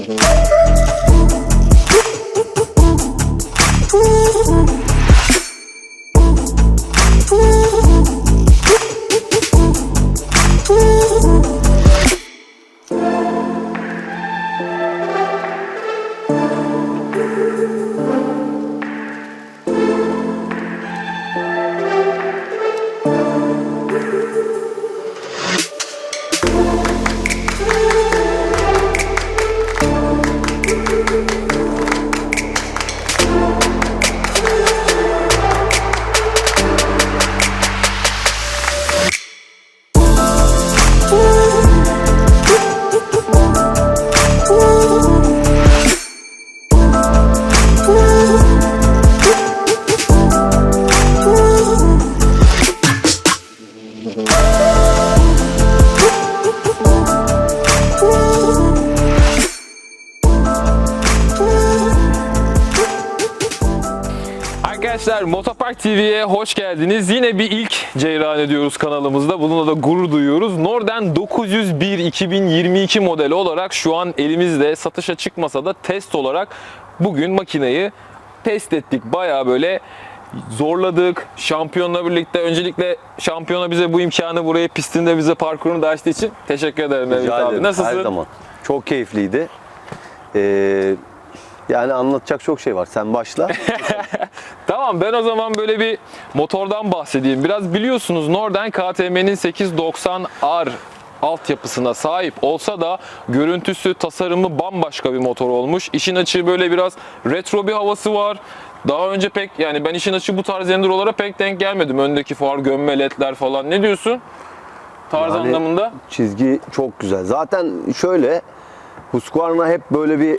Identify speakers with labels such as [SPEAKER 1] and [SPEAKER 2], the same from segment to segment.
[SPEAKER 1] Mm-hmm. TV'ye hoş geldiniz. Yine bir ilk ceyran ediyoruz kanalımızda. Bununla da gurur duyuyoruz. Norden 901 2022 modeli olarak şu an elimizde satışa çıkmasa da test olarak bugün makineyi test ettik. Baya böyle zorladık. Şampiyonla birlikte öncelikle şampiyona bize bu imkanı buraya pistinde bize parkurunu da açtığı için teşekkür ederim
[SPEAKER 2] Rica
[SPEAKER 1] abi. Nasılsın?
[SPEAKER 2] Her zaman. Çok keyifliydi. Ee, yani anlatacak çok şey var. Sen başla.
[SPEAKER 1] Tamam ben o zaman böyle bir motordan bahsedeyim. Biraz biliyorsunuz Norden KTM'nin 890R altyapısına sahip olsa da görüntüsü, tasarımı bambaşka bir motor olmuş. İşin açığı böyle biraz retro bir havası var. Daha önce pek yani ben işin açığı bu tarz endurolara pek denk gelmedim. Öndeki far, gömme ledler falan. Ne diyorsun? Tarz
[SPEAKER 2] Yani-
[SPEAKER 1] anlamında.
[SPEAKER 2] Çizgi çok güzel. Zaten şöyle Husqvarna hep böyle bir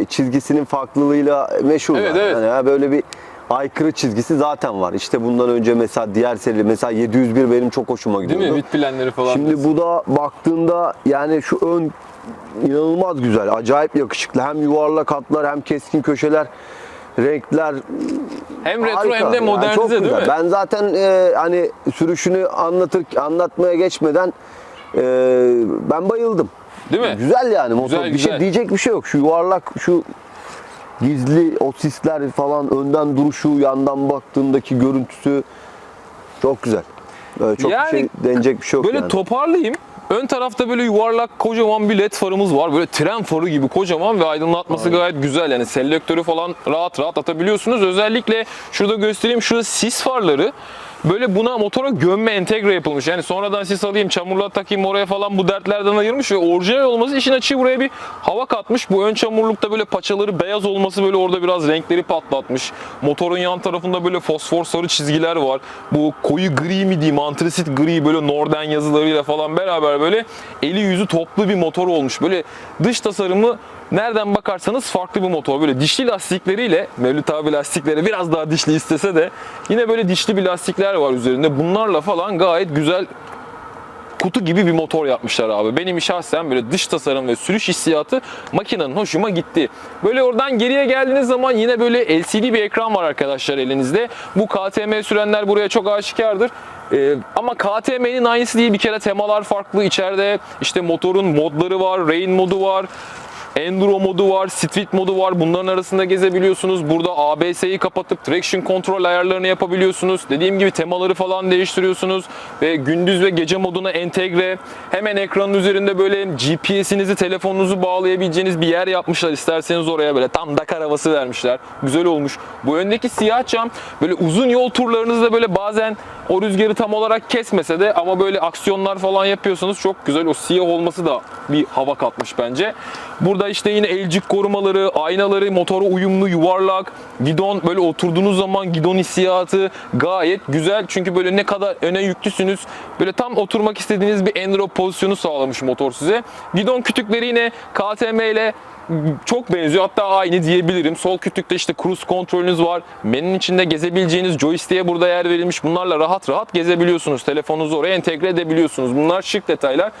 [SPEAKER 2] e, çizgisinin farklılığıyla meşhur.
[SPEAKER 1] Evet,
[SPEAKER 2] zaten.
[SPEAKER 1] evet.
[SPEAKER 2] Yani böyle bir aykırı çizgisi zaten var. İşte bundan önce mesela diğer seri mesela 701 benim çok hoşuma
[SPEAKER 1] Değil
[SPEAKER 2] gidiyordu.
[SPEAKER 1] mi? Bit planları falan.
[SPEAKER 2] Şimdi bu da baktığında yani şu ön inanılmaz güzel, acayip yakışıklı. Hem yuvarlak hatlar hem keskin köşeler, renkler
[SPEAKER 1] hem retro
[SPEAKER 2] harika.
[SPEAKER 1] hem de
[SPEAKER 2] Yani
[SPEAKER 1] modernize
[SPEAKER 2] çok
[SPEAKER 1] değil
[SPEAKER 2] güzel.
[SPEAKER 1] mi?
[SPEAKER 2] Ben zaten e, hani sürüşünü anlatır anlatmaya geçmeden e, ben bayıldım.
[SPEAKER 1] Değil mi?
[SPEAKER 2] Güzel yani motor.
[SPEAKER 1] Güzel,
[SPEAKER 2] bir
[SPEAKER 1] güzel.
[SPEAKER 2] şey diyecek bir şey yok. Şu yuvarlak şu gizli o sisler falan önden duruşu, yandan baktığındaki görüntüsü çok güzel. Böyle çok
[SPEAKER 1] Yani
[SPEAKER 2] bir şey denecek bir şey yok
[SPEAKER 1] Böyle
[SPEAKER 2] yani.
[SPEAKER 1] toparlayayım. Ön tarafta böyle yuvarlak kocaman bir led farımız var. Böyle tren farı gibi kocaman ve aydınlatması gayet güzel. Yani selektörü falan rahat rahat atabiliyorsunuz. Özellikle şurada göstereyim. Şurada sis farları böyle buna motora gömme entegre yapılmış. Yani sonradan sis alayım, çamurla takayım oraya falan bu dertlerden ayırmış ve orijinal olması işin açığı buraya bir hava katmış. Bu ön çamurlukta böyle paçaları beyaz olması böyle orada biraz renkleri patlatmış. Motorun yan tarafında böyle fosfor sarı çizgiler var. Bu koyu gri mi diyeyim, antrasit gri böyle Norden yazılarıyla falan beraber böyle eli yüzü toplu bir motor olmuş. Böyle dış tasarımı nereden bakarsanız farklı bir motor. Böyle dişli lastikleriyle, Mevlüt abi lastikleri biraz daha dişli istese de yine böyle dişli bir lastikler var üzerinde. Bunlarla falan gayet güzel kutu gibi bir motor yapmışlar abi. Benim şahsen böyle dış tasarım ve sürüş hissiyatı makinenin hoşuma gitti. Böyle oradan geriye geldiğiniz zaman yine böyle LCD bir ekran var arkadaşlar elinizde. Bu KTM sürenler buraya çok aşikardır. Ee, ama KTM'nin aynısı değil bir kere temalar farklı. İçeride işte motorun modları var, rain modu var. Enduro modu var, Street modu var. Bunların arasında gezebiliyorsunuz. Burada ABS'yi kapatıp traction kontrol ayarlarını yapabiliyorsunuz. Dediğim gibi temaları falan değiştiriyorsunuz ve gündüz ve gece moduna entegre. Hemen ekranın üzerinde böyle GPS'inizi, telefonunuzu bağlayabileceğiniz bir yer yapmışlar. İsterseniz oraya böyle tam Dakar havası vermişler. Güzel olmuş. Bu öndeki siyah cam böyle uzun yol turlarınızda böyle bazen o rüzgarı tam olarak kesmese de ama böyle aksiyonlar falan yapıyorsanız çok güzel. O siyah olması da bir hava katmış bence. Burada işte yine elcik korumaları, aynaları, motora uyumlu, yuvarlak, gidon böyle oturduğunuz zaman gidon hissiyatı gayet güzel. Çünkü böyle ne kadar öne yüklüsünüz böyle tam oturmak istediğiniz bir enduro pozisyonu sağlamış motor size. Gidon kütükleri yine KTM ile çok benziyor hatta aynı diyebilirim. Sol kütükte işte cruise kontrolünüz var. Menünün içinde gezebileceğiniz joystick'e burada yer verilmiş. Bunlarla rahat rahat gezebiliyorsunuz. Telefonunuzu oraya entegre edebiliyorsunuz. Bunlar şık detaylar.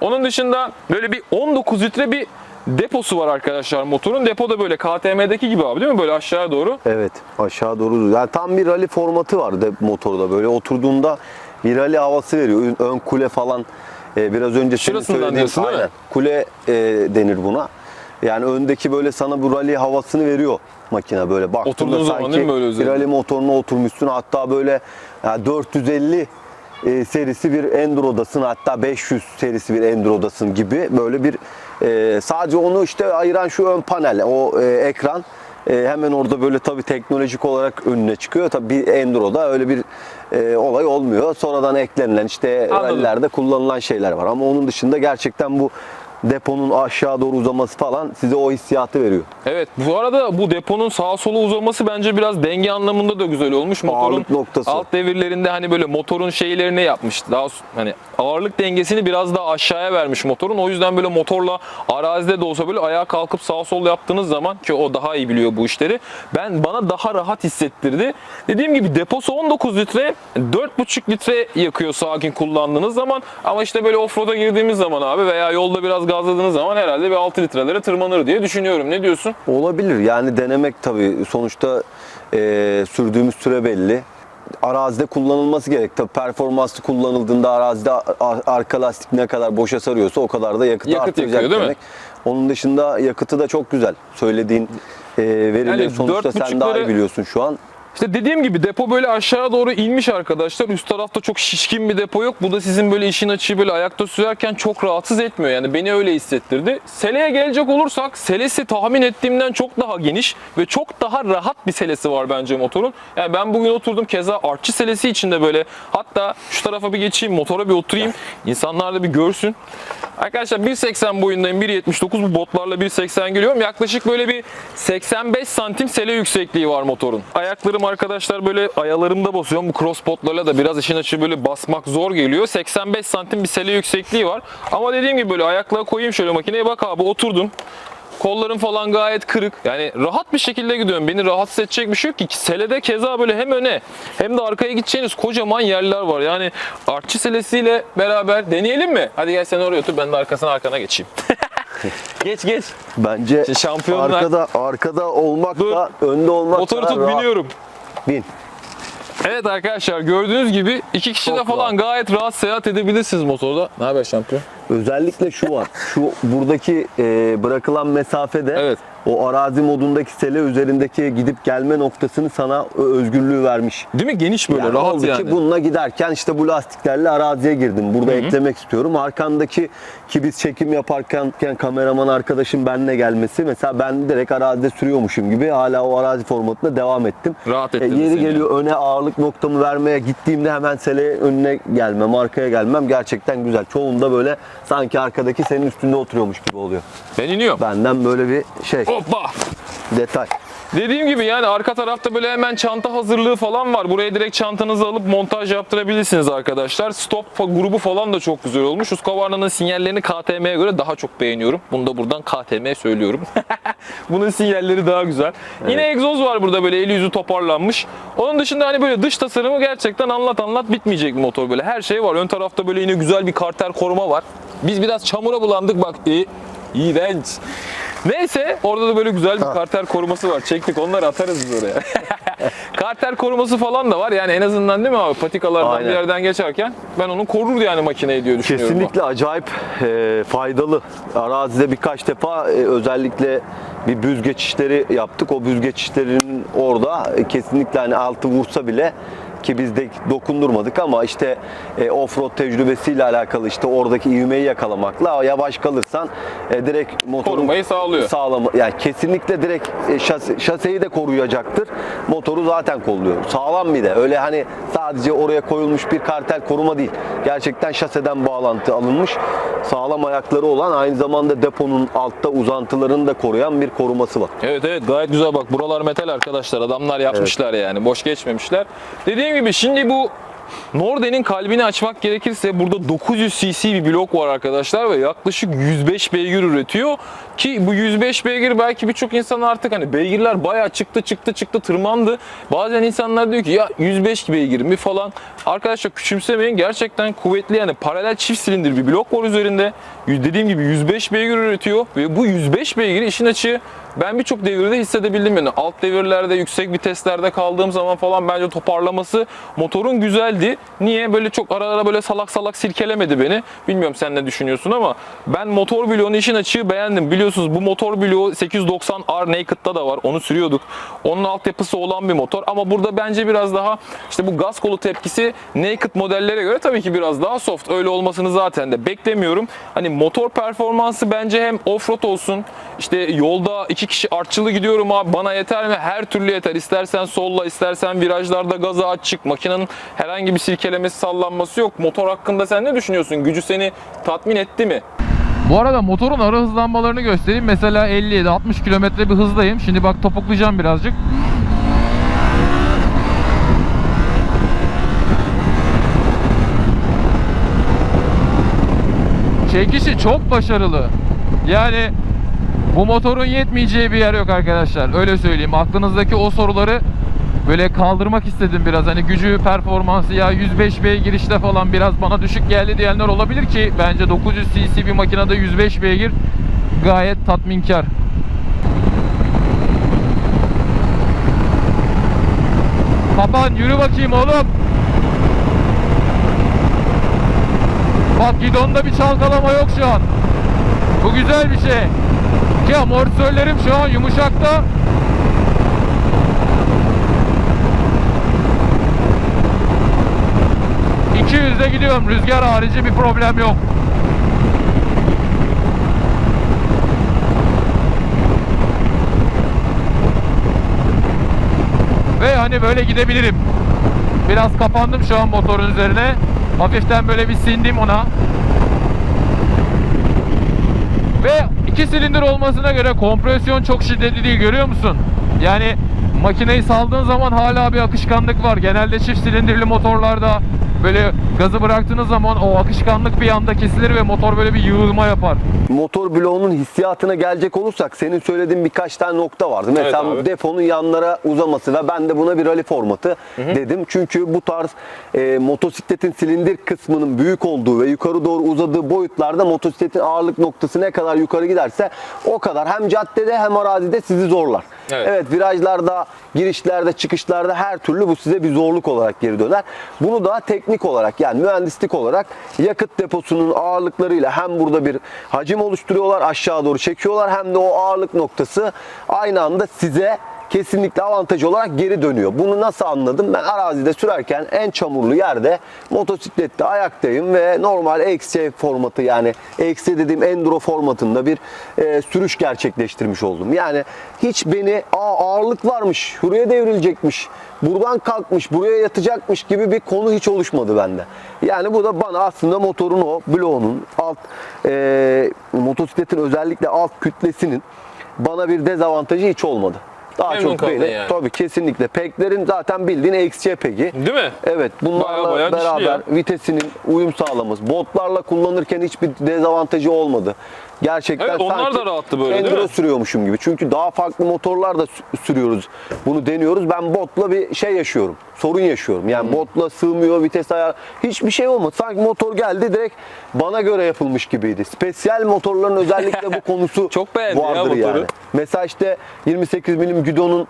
[SPEAKER 1] Onun dışında böyle bir 19 litre bir deposu var arkadaşlar motorun. Depo da böyle KTM'deki gibi abi değil mi? Böyle aşağıya doğru.
[SPEAKER 2] Evet aşağı doğru. Yani tam bir rally formatı var de motorda böyle oturduğunda bir rally havası veriyor. Ön, ön kule falan e, biraz önce
[SPEAKER 1] Şurasından diyorsun, değil mi?
[SPEAKER 2] aynen, kule e, denir buna. Yani öndeki böyle sana bu rally havasını veriyor makine böyle baktığında
[SPEAKER 1] Oturduğun zaman
[SPEAKER 2] sanki
[SPEAKER 1] mi böyle
[SPEAKER 2] bir
[SPEAKER 1] üzerinde?
[SPEAKER 2] rally motoruna oturmuşsun hatta böyle yani 450 e, serisi bir Enduro'dasın hatta 500 serisi bir Enduro'dasın gibi böyle bir e, sadece onu işte ayıran şu ön panel o e, ekran e, hemen orada böyle tabii teknolojik olarak önüne çıkıyor. Tabii bir Enduro'da öyle bir e, olay olmuyor. Sonradan eklenilen işte
[SPEAKER 1] Anladım.
[SPEAKER 2] rallilerde kullanılan şeyler var. Ama onun dışında gerçekten bu deponun aşağı doğru uzaması falan size o hissiyatı veriyor.
[SPEAKER 1] Evet bu arada bu deponun sağa sola uzaması bence biraz denge anlamında da güzel olmuş. Motorun
[SPEAKER 2] Ağırlık noktası.
[SPEAKER 1] alt devirlerinde hani böyle motorun şeylerini yapmış. Daha hani ağırlık dengesini biraz daha aşağıya vermiş motorun. O yüzden böyle motorla arazide de olsa böyle ayağa kalkıp sağ sol yaptığınız zaman ki o daha iyi biliyor bu işleri. Ben bana daha rahat hissettirdi. Dediğim gibi deposu 19 litre, 4,5 litre yakıyor sakin kullandığınız zaman. Ama işte böyle offroad'a girdiğimiz zaman abi veya yolda biraz gazladığınız zaman herhalde bir 6 litrelere tırmanır diye düşünüyorum. Ne diyorsun?
[SPEAKER 2] Olabilir yani denemek tabii sonuçta e, sürdüğümüz süre belli. Arazide kullanılması gerek. Tabii performanslı kullanıldığında arazide arka lastik ne kadar boşa sarıyorsa o kadar da yakıtı
[SPEAKER 1] Yakıt
[SPEAKER 2] arttıracak
[SPEAKER 1] yakıyor, değil mi?
[SPEAKER 2] demek. Onun dışında yakıtı da çok güzel. Söylediğin e, verileri
[SPEAKER 1] Yani
[SPEAKER 2] sonuçta sen daha iyi
[SPEAKER 1] 4.5'ları
[SPEAKER 2] biliyorsun şu an.
[SPEAKER 1] İşte dediğim gibi depo böyle aşağı doğru inmiş arkadaşlar. Üst tarafta çok şişkin bir depo yok. Bu da sizin böyle işin açığı böyle ayakta sürerken çok rahatsız etmiyor. Yani beni öyle hissettirdi. Sele'ye gelecek olursak selesi tahmin ettiğimden çok daha geniş ve çok daha rahat bir selesi var bence motorun. Yani ben bugün oturdum keza artçı selesi içinde böyle hatta şu tarafa bir geçeyim motora bir oturayım. İnsanlar da bir görsün. Arkadaşlar 1.80 boyundayım. 1.79 bu botlarla 1.80 geliyorum. Yaklaşık böyle bir 85 santim sele yüksekliği var motorun. Ayaklarım arkadaşlar böyle ayalarımda basıyorum. Bu cross botlarla da biraz işin açığı böyle basmak zor geliyor. 85 santim bir sele yüksekliği var. Ama dediğim gibi böyle ayaklığa koyayım şöyle makineye bak abi oturdun. Kollarım falan gayet kırık. Yani rahat bir şekilde gidiyorum. Beni rahatsız edecek bir şey yok ki. Selede keza böyle hem öne hem de arkaya gideceğiniz kocaman yerler var. Yani artçı selesiyle beraber deneyelim mi? Hadi gel sen oraya otur ben de arkasına arkana geçeyim. geç geç.
[SPEAKER 2] Bence
[SPEAKER 1] şampiyonlar-
[SPEAKER 2] arkada arkada olmak
[SPEAKER 1] Dur.
[SPEAKER 2] da önde olmak
[SPEAKER 1] Motoru tut
[SPEAKER 2] rahat.
[SPEAKER 1] biniyorum.
[SPEAKER 2] Bin.
[SPEAKER 1] Evet arkadaşlar gördüğünüz gibi iki kişi de
[SPEAKER 2] Çok
[SPEAKER 1] falan
[SPEAKER 2] rahat.
[SPEAKER 1] gayet rahat seyahat edebilirsiniz motorda. Ne haber şampiyon?
[SPEAKER 2] Özellikle şu var. Şu buradaki e, bırakılan mesafede
[SPEAKER 1] Evet.
[SPEAKER 2] O arazi modundaki sele üzerindeki gidip gelme noktasını sana özgürlüğü vermiş.
[SPEAKER 1] Değil mi? Geniş böyle
[SPEAKER 2] Yani
[SPEAKER 1] rahat yani.
[SPEAKER 2] bununla giderken işte bu lastiklerle araziye girdim. Burada eklemek istiyorum. Arkandaki ki biz çekim yaparken kameraman arkadaşım benimle gelmesi mesela ben direkt arazide sürüyormuşum gibi hala o arazi formatında devam ettim.
[SPEAKER 1] Rahat
[SPEAKER 2] E,
[SPEAKER 1] ettirdi
[SPEAKER 2] yeri
[SPEAKER 1] seni.
[SPEAKER 2] geliyor öne ağırlık noktamı vermeye gittiğimde hemen sele önüne gelmem, arkaya gelmem gerçekten güzel. Çoğunda böyle sanki arkadaki senin üstünde oturuyormuş gibi oluyor.
[SPEAKER 1] Ben iniyorum.
[SPEAKER 2] Benden böyle bir şey,
[SPEAKER 1] Hoppa.
[SPEAKER 2] detay.
[SPEAKER 1] Dediğim gibi yani arka tarafta böyle hemen çanta hazırlığı falan var. Buraya direkt çantanızı alıp montaj yaptırabilirsiniz arkadaşlar. Stop grubu falan da çok güzel olmuş. Husqvarna'nın sinyallerini KTM'ye göre daha çok beğeniyorum. Bunu da buradan KTM söylüyorum. Bunun sinyalleri daha güzel. Yine egzoz var burada böyle eli yüzü toparlanmış. Onun dışında hani böyle dış tasarımı gerçekten anlat anlat bitmeyecek bir motor böyle. Her şey var. Ön tarafta böyle yine güzel bir karter koruma var. Biz biraz çamura bulandık bak. E, iğrenç. Neyse orada da böyle güzel bir karter koruması var. Çektik onları atarız biz oraya. karter koruması falan da var. Yani en azından değil mi abi patikalardan
[SPEAKER 2] Aynen.
[SPEAKER 1] bir yerden geçerken ben onu korur yani makineyi diye düşünüyorum.
[SPEAKER 2] Kesinlikle acayip e, faydalı. Arazide birkaç defa e, özellikle bir büz geçişleri yaptık. O büz geçişlerinin orada e, kesinlikle hani altı vursa bile ki biz de dokundurmadık ama işte e, offroad tecrübesiyle alakalı işte oradaki ivmeyi yakalamakla yavaş kalırsan e, direkt motorun
[SPEAKER 1] Korumayı sağlıyor.
[SPEAKER 2] sağlama yani kesinlikle direkt e, şase, şaseyi de koruyacaktır. Motoru zaten kolluyor. Sağlam bir de. Öyle hani sadece oraya koyulmuş bir kartel koruma değil. Gerçekten şaseden bağlantı alınmış. Sağlam ayakları olan aynı zamanda deponun altta uzantılarını da koruyan bir koruması var.
[SPEAKER 1] Evet evet gayet güzel bak buralar metal arkadaşlar adamlar yapmışlar yani boş geçmemişler. Dediğim gibi şimdi bu Norden'in kalbini açmak gerekirse burada 900 cc bir blok var arkadaşlar ve yaklaşık 105 beygir üretiyor ki bu 105 beygir belki birçok insan artık hani beygirler bayağı çıktı çıktı çıktı tırmandı. Bazen insanlar diyor ki ya 105 beygir mi falan. Arkadaşlar küçümsemeyin gerçekten kuvvetli yani paralel çift silindir bir blok var üzerinde. Dediğim gibi 105 beygir üretiyor ve bu 105 beygir işin açığı ben birçok devirde hissedebildim yani. Alt devirlerde, yüksek viteslerde kaldığım zaman falan bence toparlaması motorun güzeldi. Niye? Böyle çok ara ara böyle salak salak silkelemedi beni. Bilmiyorum sen ne düşünüyorsun ama ben motor bloğunu işin açığı beğendim. Biliyorsunuz bu motor bloğu 890R Naked'da da var. Onu sürüyorduk. Onun altyapısı olan bir motor ama burada bence biraz daha işte bu gaz kolu tepkisi Naked modellere göre tabii ki biraz daha soft. Öyle olmasını zaten de beklemiyorum. Hani motor performansı bence hem offroad olsun işte yolda iki kişi artçılı gidiyorum abi bana yeter mi? Her türlü yeter. İstersen solla istersen virajlarda gaza aç çık. Makinenin herhangi bir silkelemesi sallanması yok. Motor hakkında sen ne düşünüyorsun? Gücü seni tatmin etti mi?
[SPEAKER 3] Bu arada motorun ara hızlanmalarını göstereyim. Mesela 57-60 kilometre bir hızdayım. Şimdi bak topuklayacağım birazcık. Çekişi çok başarılı. Yani bu motorun yetmeyeceği bir yer yok arkadaşlar. Öyle söyleyeyim. Aklınızdaki o soruları böyle kaldırmak istedim biraz. Hani gücü, performansı ya 105 beygir işte falan biraz bana düşük geldi diyenler olabilir ki bence 900 cc bir makinede 105 beygir gayet tatminkar. Kapan yürü bakayım oğlum. Bak gidonda bir çalkalama yok şu an. Bu güzel bir şey. Ki amortisörlerim şu an yumuşakta. ...200'de gidiyorum. Rüzgar harici bir problem yok. Ve hani böyle gidebilirim. Biraz kapandım şu an motorun üzerine. Hafiften böyle bir sindim ona. Ve iki silindir olmasına göre kompresyon çok şiddetli değil görüyor musun? Yani makineyi saldığın zaman hala bir akışkanlık var. Genelde çift silindirli motorlarda böyle gazı bıraktığınız zaman o akışkanlık bir anda kesilir ve motor böyle bir yığılma yapar.
[SPEAKER 2] Motor bloğunun hissiyatına gelecek olursak senin söylediğin birkaç tane nokta vardı. Mesela
[SPEAKER 1] abi.
[SPEAKER 2] deponun yanlara uzaması ve ben de buna bir rally formatı dedim. Çünkü bu tarz e, motosikletin silindir kısmının büyük olduğu ve yukarı doğru uzadığı boyutlarda motosikletin ağırlık noktası ne kadar yukarı giderse o kadar hem caddede hem arazide sizi zorlar.
[SPEAKER 1] Evet.
[SPEAKER 2] evet virajlarda, girişlerde, çıkışlarda her türlü bu size bir zorluk olarak geri döner. Bunu da teknik olarak yani mühendislik olarak yakıt deposunun ağırlıklarıyla hem burada bir hacim oluşturuyorlar, aşağı doğru çekiyorlar hem de o ağırlık noktası aynı anda size kesinlikle avantajı olarak geri dönüyor. Bunu nasıl anladım? Ben arazide sürerken en çamurlu yerde motosiklette ayaktayım ve normal XC formatı yani XC dediğim enduro formatında bir e, sürüş gerçekleştirmiş oldum. Yani hiç beni Aa, ağırlık varmış, şuraya devrilecekmiş, buradan kalkmış, buraya yatacakmış gibi bir konu hiç oluşmadı bende. Yani bu da bana aslında motorun o bloğunun alt e, motosikletin özellikle alt kütlesinin bana bir dezavantajı hiç olmadı. Daha
[SPEAKER 1] Memnun
[SPEAKER 2] çok
[SPEAKER 1] kaldın
[SPEAKER 2] beni
[SPEAKER 1] yani.
[SPEAKER 2] tabii kesinlikle peklerin zaten bildiğin XC peki.
[SPEAKER 1] Değil mi?
[SPEAKER 2] Evet bunlarla
[SPEAKER 1] Baya baya
[SPEAKER 2] beraber
[SPEAKER 1] ya.
[SPEAKER 2] vitesinin uyum sağlaması. Botlarla kullanırken hiçbir dezavantajı olmadı. Gerçekten
[SPEAKER 1] Evet, onlar
[SPEAKER 2] sanki
[SPEAKER 1] da rahattı böyle, değil
[SPEAKER 2] enduro
[SPEAKER 1] mi?
[SPEAKER 2] sürüyormuşum gibi. Çünkü daha farklı motorlar da sü- sürüyoruz. Bunu deniyoruz. Ben botla bir şey yaşıyorum. Sorun yaşıyorum.
[SPEAKER 1] Hmm.
[SPEAKER 2] Yani botla sığmıyor vites ayar. Hiçbir şey olmadı. Sanki motor geldi direkt bana göre yapılmış gibiydi. Spesiyel motorların özellikle bu konusu
[SPEAKER 1] Çok beğendi ya
[SPEAKER 2] vardır
[SPEAKER 1] motoru.
[SPEAKER 2] yani. Mesela işte 28 milim gidonun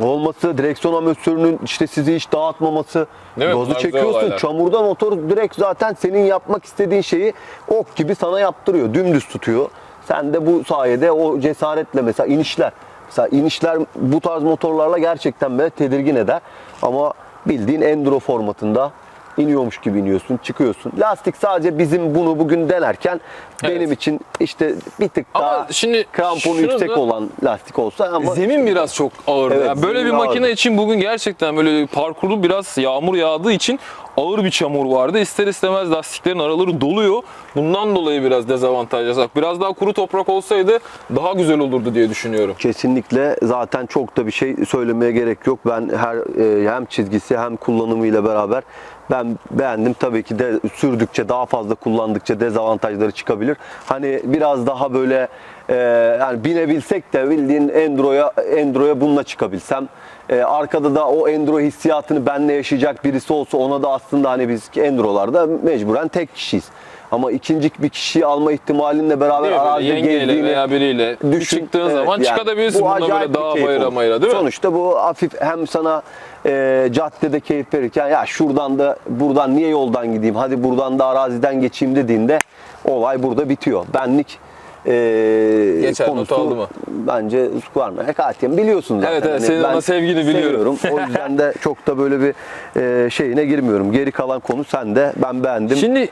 [SPEAKER 2] olması, direksiyon amortisörünün işte sizi hiç dağıtmaması,
[SPEAKER 1] Değil mi?
[SPEAKER 2] gazı
[SPEAKER 1] Bunlar güzel
[SPEAKER 2] çekiyorsun,
[SPEAKER 1] olaylar.
[SPEAKER 2] çamurda motor direkt zaten senin yapmak istediğin şeyi ok gibi sana yaptırıyor, dümdüz tutuyor. Sen de bu sayede o cesaretle mesela inişler, mesela inişler bu tarz motorlarla gerçekten beni tedirgin eder ama bildiğin enduro formatında iniyormuş gibi iniyorsun, çıkıyorsun. Lastik sadece bizim bunu bugün denerken
[SPEAKER 1] Evet.
[SPEAKER 2] benim için işte bir tık
[SPEAKER 1] Ama
[SPEAKER 2] daha
[SPEAKER 1] şimdi
[SPEAKER 2] kramponu yüksek
[SPEAKER 1] da-
[SPEAKER 2] olan lastik olsa ama
[SPEAKER 1] Zemin biraz çok ağır.
[SPEAKER 2] Evet,
[SPEAKER 1] ya. Böyle bir
[SPEAKER 2] zemin
[SPEAKER 1] makine
[SPEAKER 2] ağır.
[SPEAKER 1] için bugün gerçekten böyle parkurlu biraz yağmur yağdığı için ağır bir çamur vardı. İster istemez lastiklerin araları doluyor. Bundan dolayı biraz dezavantajlı. Bak, Biraz daha kuru toprak olsaydı daha güzel olurdu diye düşünüyorum.
[SPEAKER 2] Kesinlikle zaten çok da bir şey söylemeye gerek yok. Ben her e, hem çizgisi hem kullanımıyla beraber ben beğendim. Tabii ki de sürdükçe daha fazla kullandıkça dezavantajları çıkabilir. Hani biraz daha böyle e, yani binebilsek de bildiğin Enduro'ya Enduro'ya bununla çıkabilsem e, arkada da o Enduro hissiyatını benle yaşayacak birisi olsa ona da aslında hani biz Enduro'larda mecburen tek kişiyiz. Ama ikinci bir kişiyi alma ihtimalinle beraber
[SPEAKER 1] Değil
[SPEAKER 2] arazide gezdiğini
[SPEAKER 1] veya biriyle bir
[SPEAKER 2] düşün.
[SPEAKER 1] çıktığın
[SPEAKER 2] Evet,
[SPEAKER 1] zaman
[SPEAKER 2] yani
[SPEAKER 1] çıkabilirsin.
[SPEAKER 2] bu acayip
[SPEAKER 1] böyle dağ bayıra mayıra değil mi?
[SPEAKER 2] Sonuçta bu hafif hem sana e, caddede keyif verirken ya şuradan da buradan niye yoldan gideyim hadi buradan da araziden geçeyim dediğinde olay burada bitiyor. Benlik e,
[SPEAKER 1] Geçer,
[SPEAKER 2] konusu
[SPEAKER 1] aldı mı?
[SPEAKER 2] bence var mı? Hekatiyen biliyorsun zaten.
[SPEAKER 1] Evet, evet,
[SPEAKER 2] Hani
[SPEAKER 1] senin ona sevgini biliyorum.
[SPEAKER 2] O yüzden de çok da böyle bir e, şeyine girmiyorum. Geri kalan konu sende. Ben beğendim.
[SPEAKER 1] Şimdi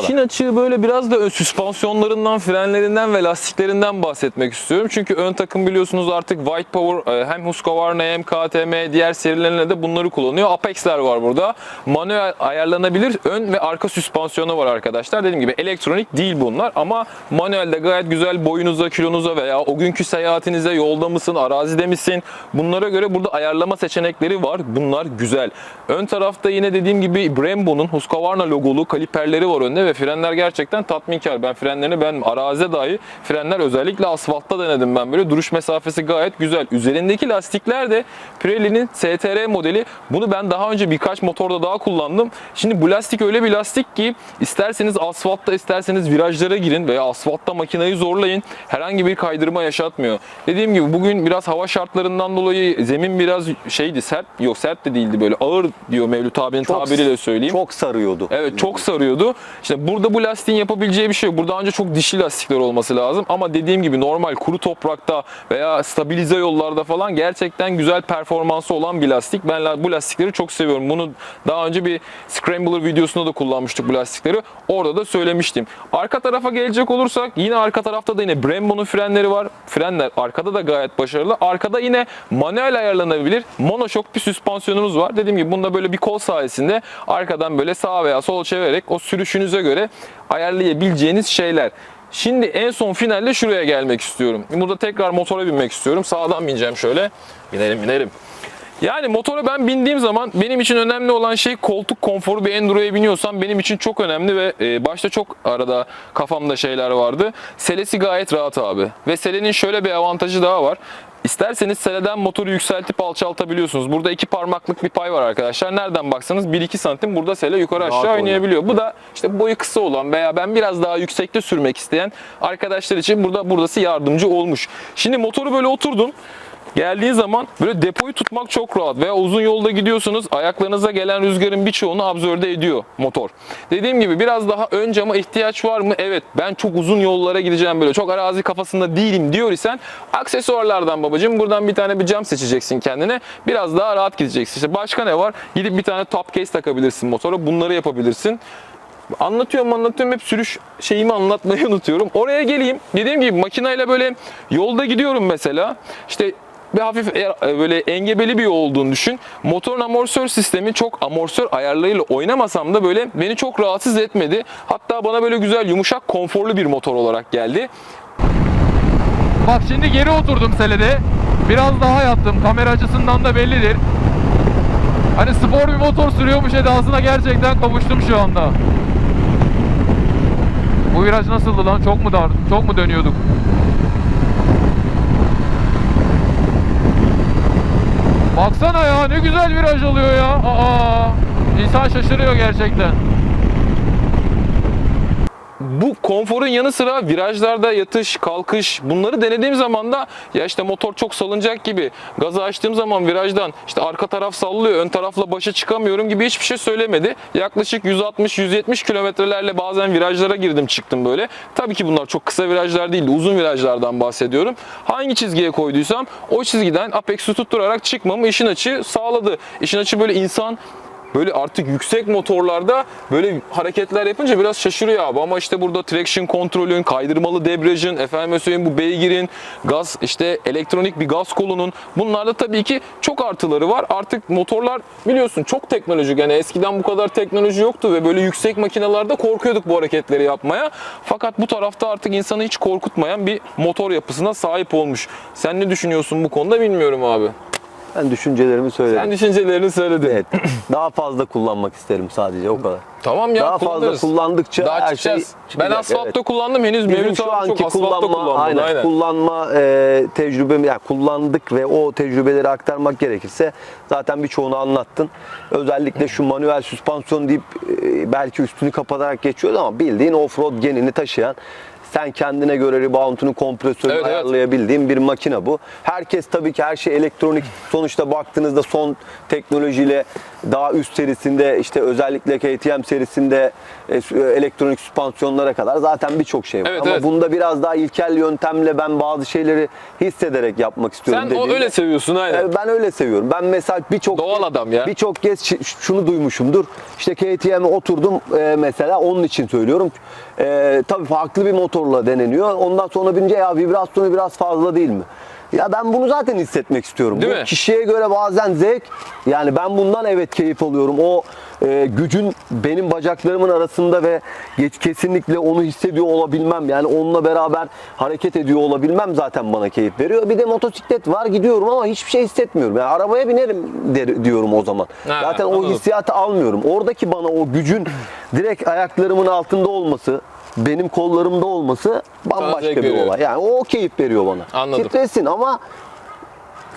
[SPEAKER 1] işin açığı böyle biraz da süspansiyonlarından, frenlerinden ve lastiklerinden bahsetmek istiyorum. Çünkü ön takım biliyorsunuz artık White Power e, hem Husqvarna hem KTM diğer serilerine de bunları kullanıyor. Apex'ler var burada. Manuel ayarlanabilir ön ve arka süspansiyonu var arkadaşlar. Dediğim gibi elektronik değil bunlar ama manuelde gayet güzel boyunuza, kilonuza veya o günkü seyahatinize yolda mısın, arazide misin? Bunlara göre burada ayarlama seçenekleri var. Bunlar güzel. Ön tarafta yine dediğim gibi Brembo'nun Husqvarna logolu kaliperleri var önde frenli ve frenler gerçekten tatminkar. Ben frenlerini ben arazide dahi frenler özellikle asfaltta denedim ben böyle. Duruş mesafesi gayet güzel. Üzerindeki lastikler de Pirelli'nin STR modeli. Bunu ben daha önce birkaç motorda daha kullandım. Şimdi bu lastik öyle bir lastik ki isterseniz asfaltta isterseniz virajlara girin veya asfaltta makineyi zorlayın. Herhangi bir kaydırma yaşatmıyor. Dediğim gibi bugün biraz hava şartlarından dolayı zemin biraz şeydi sert. Yok sert de değildi böyle ağır diyor Mevlüt abinin
[SPEAKER 2] Çok-
[SPEAKER 1] tabiriyle söyleyeyim.
[SPEAKER 2] Çok sarıyordu.
[SPEAKER 1] Evet çok sarıyordu. İşte burada bu lastiğin yapabileceği bir şey yok. Burada ancak çok dişli lastikler olması lazım. Ama dediğim gibi normal kuru toprakta veya stabilize yollarda falan gerçekten güzel performansı olan bir lastik. Ben bu lastikleri çok seviyorum. Bunu daha önce bir Scrambler videosunda da kullanmıştık bu lastikleri. Orada da söylemiştim. Arka tarafa gelecek olursak yine arka tarafta da yine Brembo'nun frenleri var. Frenler arkada da gayet başarılı. Arkada yine manuel ayarlanabilir monoşok bir süspansiyonumuz var. Dediğim gibi bunda böyle bir kol sayesinde arkadan böyle sağa veya sola çevirerek o sürüşünüze göre ayarlayabileceğiniz şeyler. Şimdi en son finalle şuraya gelmek istiyorum. Burada tekrar motora binmek istiyorum. Sağdan bineceğim şöyle. Binelim binelim. Yani motora ben bindiğim zaman benim için önemli olan şey koltuk konforu bir Enduro'ya biniyorsam benim için çok önemli ve e, başta çok arada kafamda şeyler vardı. Selesi gayet rahat abi. Ve Selenin şöyle bir avantajı daha var. İsterseniz seleden motoru yükseltip alçaltabiliyorsunuz. Burada iki parmaklık bir pay var arkadaşlar. Nereden baksanız 1-2 santim burada sele yukarı
[SPEAKER 2] Rahat
[SPEAKER 1] aşağı
[SPEAKER 2] oluyor.
[SPEAKER 1] oynayabiliyor. Bu da işte boyu kısa olan veya ben biraz daha yüksekte sürmek isteyen arkadaşlar için burada buradası yardımcı olmuş. Şimdi motoru böyle oturdum. Geldiği zaman böyle depoyu tutmak çok rahat veya uzun yolda gidiyorsunuz ayaklarınıza gelen rüzgarın birçoğunu absorbe ediyor motor. Dediğim gibi biraz daha ön cama ihtiyaç var mı? Evet ben çok uzun yollara gideceğim böyle çok arazi kafasında değilim diyor isen aksesuarlardan babacığım buradan bir tane bir cam seçeceksin kendine biraz daha rahat gideceksin. İşte başka ne var? Gidip bir tane top case takabilirsin motora bunları yapabilirsin. Anlatıyorum anlatıyorum hep sürüş şeyimi anlatmayı unutuyorum. Oraya geleyim. Dediğim gibi makineyle böyle yolda gidiyorum mesela. İşte bir hafif eğer, e, böyle engebeli bir yol olduğunu düşün. Motorun amortisör sistemi çok amortisör ayarlarıyla oynamasam da böyle beni çok rahatsız etmedi. Hatta bana böyle güzel yumuşak konforlu bir motor olarak geldi.
[SPEAKER 3] Bak şimdi geri oturdum selede. Biraz daha yattım. Kamera açısından da bellidir. Hani spor bir motor sürüyormuş edasına gerçekten kavuştum şu anda. Bu viraj nasıldı lan? Çok mu dar? Çok mu dönüyorduk? Baksana ya ne güzel viraj oluyor ya. Aa, insan şaşırıyor gerçekten.
[SPEAKER 1] Bu konforun yanı sıra virajlarda yatış, kalkış bunları denediğim zaman da ya işte motor çok salınacak gibi gazı açtığım zaman virajdan işte arka taraf sallıyor, ön tarafla başa çıkamıyorum gibi hiçbir şey söylemedi. Yaklaşık 160-170 kilometrelerle bazen virajlara girdim çıktım böyle. Tabii ki bunlar çok kısa virajlar değildi, uzun virajlardan bahsediyorum. Hangi çizgiye koyduysam o çizgiden apex'i tutturarak çıkmamı işin açı sağladı. İşin açı böyle insan böyle artık yüksek motorlarda böyle hareketler yapınca biraz şaşırıyor abi. Ama işte burada traction kontrolün, kaydırmalı debriyajın, efendim söyleyeyim bu beygirin, gaz işte elektronik bir gaz kolunun bunlarda tabii ki çok artıları var. Artık motorlar biliyorsun çok teknolojik. Yani eskiden bu kadar teknoloji yoktu ve böyle yüksek makinalarda korkuyorduk bu hareketleri yapmaya. Fakat bu tarafta artık insanı hiç korkutmayan bir motor yapısına sahip olmuş. Sen ne düşünüyorsun bu konuda bilmiyorum abi.
[SPEAKER 2] Ben düşüncelerimi söyledim.
[SPEAKER 1] Sen düşüncelerini söyledin.
[SPEAKER 2] Evet. Daha fazla kullanmak isterim sadece o kadar.
[SPEAKER 1] Tamam ya
[SPEAKER 2] Daha fazla
[SPEAKER 1] kullanırız.
[SPEAKER 2] kullandıkça
[SPEAKER 1] Daha
[SPEAKER 2] her şey
[SPEAKER 1] çıkacağız.
[SPEAKER 2] çıkacak.
[SPEAKER 1] ben asfaltta
[SPEAKER 2] evet.
[SPEAKER 1] kullandım henüz
[SPEAKER 2] Bizim
[SPEAKER 1] Mevlüt
[SPEAKER 2] şu
[SPEAKER 1] çok
[SPEAKER 2] anki
[SPEAKER 1] asfaltta
[SPEAKER 2] kullanma,
[SPEAKER 1] kullanmadı.
[SPEAKER 2] aynen,
[SPEAKER 1] Aynen.
[SPEAKER 2] kullanma e, tecrübemi yani kullandık ve o tecrübeleri aktarmak gerekirse zaten birçoğunu anlattın. Özellikle şu manuel süspansiyon deyip e, belki üstünü kapatarak geçiyoruz ama bildiğin offroad genini taşıyan sen kendine göre rebound'unu kompresörünü
[SPEAKER 1] Evet, evet.
[SPEAKER 2] ayarlayabildiğin bir makine bu. Herkes tabii ki her şey elektronik. Sonuçta baktığınızda son teknolojiyle daha üst serisinde işte özellikle KTM serisinde e, e, elektronik süspansiyonlara kadar zaten birçok şey var.
[SPEAKER 1] Evet,
[SPEAKER 2] Ama
[SPEAKER 1] evet.
[SPEAKER 2] bunda biraz daha ilkel yöntemle ben bazı şeyleri hissederek yapmak istiyorum
[SPEAKER 1] Sen o öyle seviyorsun aynen.
[SPEAKER 2] e, Ben öyle seviyorum. Ben mesela birçok
[SPEAKER 1] Doğal adam ya.
[SPEAKER 2] Birçok kez şunu duymuşumdur. İşte KTM'e oturdum mesela onun için söylüyorum. Tabii farklı bir motorla deneniyor. Ondan sonra binince ya vibrasyonu biraz fazla değil mi? Ya ben bunu zaten hissetmek istiyorum.
[SPEAKER 1] Değil
[SPEAKER 2] Bu
[SPEAKER 1] mi?
[SPEAKER 2] kişiye göre bazen zevk. Yani ben bundan evet keyif alıyorum. O e, gücün benim bacaklarımın arasında ve geç kesinlikle onu hissediyor olabilmem. Yani onunla beraber hareket ediyor olabilmem zaten bana keyif veriyor. Bir de motosiklet var gidiyorum ama hiçbir şey hissetmiyorum. Yani arabaya binerim der, diyorum o zaman.
[SPEAKER 1] Ha,
[SPEAKER 2] zaten o
[SPEAKER 1] anladım.
[SPEAKER 2] hissiyatı almıyorum. Oradaki bana o gücün direkt ayaklarımın altında olması, benim kollarımda olması bambaşka bir olay. Yani o keyif veriyor bana.
[SPEAKER 1] Anladım.
[SPEAKER 2] Stressin ama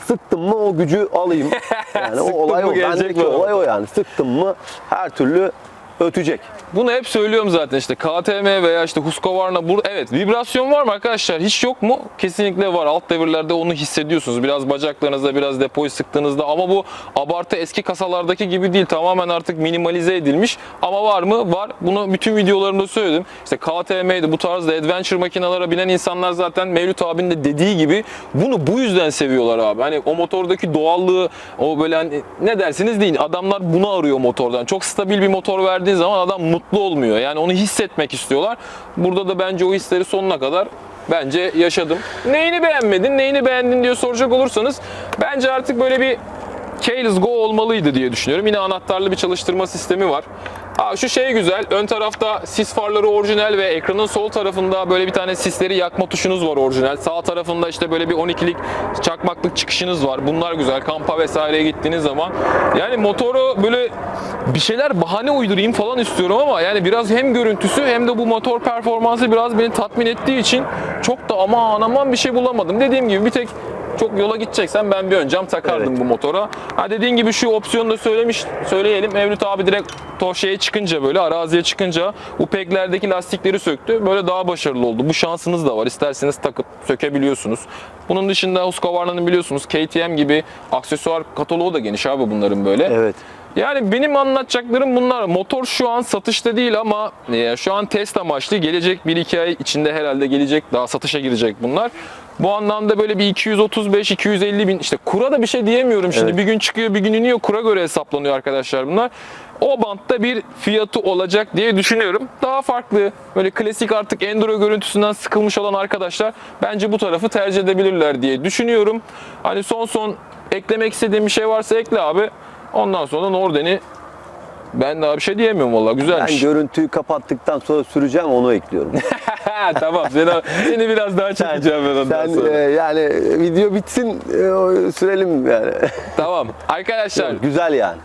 [SPEAKER 2] sıktım mı o gücü alayım. Yani o olay o. Bendeki olay o yani. Sıktım mı her türlü ötecek.
[SPEAKER 1] Bunu hep söylüyorum zaten işte KTM veya işte Husqvarna burada evet vibrasyon var mı arkadaşlar hiç yok mu? Kesinlikle var. Alt devirlerde onu hissediyorsunuz. Biraz bacaklarınızda biraz depoyu sıktığınızda ama bu abartı eski kasalardaki gibi değil. Tamamen artık minimalize edilmiş. Ama var mı? Var. Bunu bütün videolarımda söyledim. İşte KTM'de bu tarzda adventure makinalara binen insanlar zaten Mevlüt abinin de dediği gibi bunu bu yüzden seviyorlar abi. Hani o motordaki doğallığı o böyle hani ne dersiniz deyin adamlar bunu arıyor motordan. Çok stabil bir motor verdiğin zaman adam mutlu olmuyor. Yani onu hissetmek istiyorlar. Burada da bence o hisleri sonuna kadar bence yaşadım. Neyini beğenmedin, neyini beğendin diye soracak olursanız bence artık böyle bir Keyless Go olmalıydı diye düşünüyorum. Yine anahtarlı bir çalıştırma sistemi var. Aa, şu şey güzel. Ön tarafta sis farları orijinal ve ekranın sol tarafında böyle bir tane sisleri yakma tuşunuz var orijinal. Sağ tarafında işte böyle bir 12'lik çakmaklık çıkışınız var. Bunlar güzel. Kampa vesaireye gittiğiniz zaman. Yani motoru böyle bir şeyler bahane uydurayım falan istiyorum ama yani biraz hem görüntüsü hem de bu motor performansı biraz beni tatmin ettiği için çok da aman aman bir şey bulamadım. Dediğim gibi bir tek çok yola gideceksen ben bir ön cam takardım
[SPEAKER 2] Evet.
[SPEAKER 1] bu motora. Ha dediğin gibi şu opsiyonu da söylemiş söyleyelim. Mevlüt abi direkt to şeye çıkınca böyle araziye çıkınca bu lastikleri söktü. Böyle daha başarılı oldu. Bu şansınız da var. İsterseniz takıp sökebiliyorsunuz. Bunun dışında Husqvarna'nın biliyorsunuz KTM gibi aksesuar kataloğu da geniş abi bunların böyle.
[SPEAKER 2] Evet.
[SPEAKER 1] Yani benim anlatacaklarım bunlar. Motor şu an satışta değil ama e, şu an test amaçlı. Gelecek 1-2 ay içinde herhalde gelecek. Daha satışa girecek bunlar. Bu anlamda böyle bir 235-250 bin işte kura da bir şey diyemiyorum şimdi.
[SPEAKER 2] Evet.
[SPEAKER 1] Bir gün çıkıyor bir gün iniyor kura göre hesaplanıyor arkadaşlar bunlar. O bantta bir fiyatı olacak diye düşünüyorum. Daha farklı böyle klasik artık enduro görüntüsünden sıkılmış olan arkadaşlar bence bu tarafı tercih edebilirler diye düşünüyorum. Hani son son eklemek istediğim bir şey varsa ekle abi. Ondan sonra Norden'i ben daha bir şey diyemiyorum valla
[SPEAKER 2] Ben
[SPEAKER 1] güzelmiş.
[SPEAKER 2] görüntüyü kapattıktan sonra süreceğim onu ekliyorum.
[SPEAKER 1] tamam seni, seni biraz daha çekeceğim ben ondan
[SPEAKER 2] Sen
[SPEAKER 1] sonra.
[SPEAKER 2] e, yani video bitsin e, sürelim yani.
[SPEAKER 1] Tamam arkadaşlar
[SPEAKER 2] Güzel yani.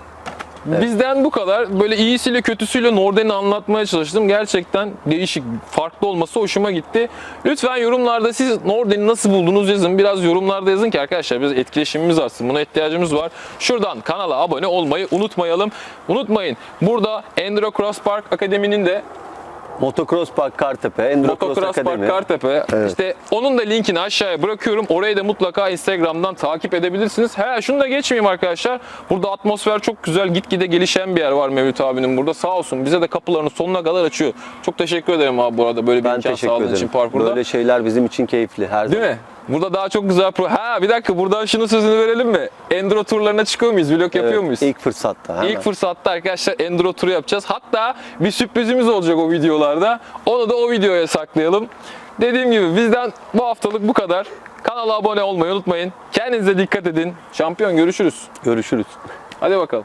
[SPEAKER 1] Bizden bu kadar. Böyle iyisiyle kötüsüyle Norden'i anlatmaya çalıştım. Gerçekten değişik, farklı olması hoşuma gitti. Lütfen yorumlarda siz Norden'i nasıl buldunuz yazın. Biraz yorumlarda yazın ki arkadaşlar biraz etkileşimimiz artsın. Buna ihtiyacımız var. Şuradan kanala abone olmayı unutmayalım. Unutmayın burada Enduro Cross Park Akademi'nin de
[SPEAKER 2] Motocross Park Kartepe, Enduro Cross
[SPEAKER 1] Motocross Park
[SPEAKER 2] Akademi.
[SPEAKER 1] Kartepe.
[SPEAKER 2] Evet.
[SPEAKER 1] İşte onun da linkini aşağıya bırakıyorum. Orayı da mutlaka Instagram'dan takip edebilirsiniz. He şunu da geçmeyeyim arkadaşlar. Burada atmosfer çok güzel. Gitgide gelişen bir yer var Mevlüt abinin burada. Sağ olsun bize de kapılarını sonuna kadar açıyor. Çok teşekkür ederim abi bu arada böyle bir
[SPEAKER 2] Ben
[SPEAKER 1] imkan sağladığın için parkurda.
[SPEAKER 2] Böyle şeyler bizim için keyifli her zaman.
[SPEAKER 1] Değil mi? Burada daha çok güzel pro... Ha bir dakika buradan şunu sözünü verelim mi? Enduro turlarına çıkıyor muyuz? Vlog yapıyor
[SPEAKER 2] Evet,
[SPEAKER 1] muyuz?
[SPEAKER 2] İlk fırsatta. hemen.
[SPEAKER 1] İlk fırsatta arkadaşlar enduro turu yapacağız. Hatta bir sürprizimiz olacak o videolarda. Onu da o videoya saklayalım. Dediğim gibi bizden bu haftalık bu kadar. Kanala abone olmayı unutmayın. Kendinize dikkat edin. Şampiyon görüşürüz.
[SPEAKER 2] Görüşürüz.
[SPEAKER 1] Hadi bakalım.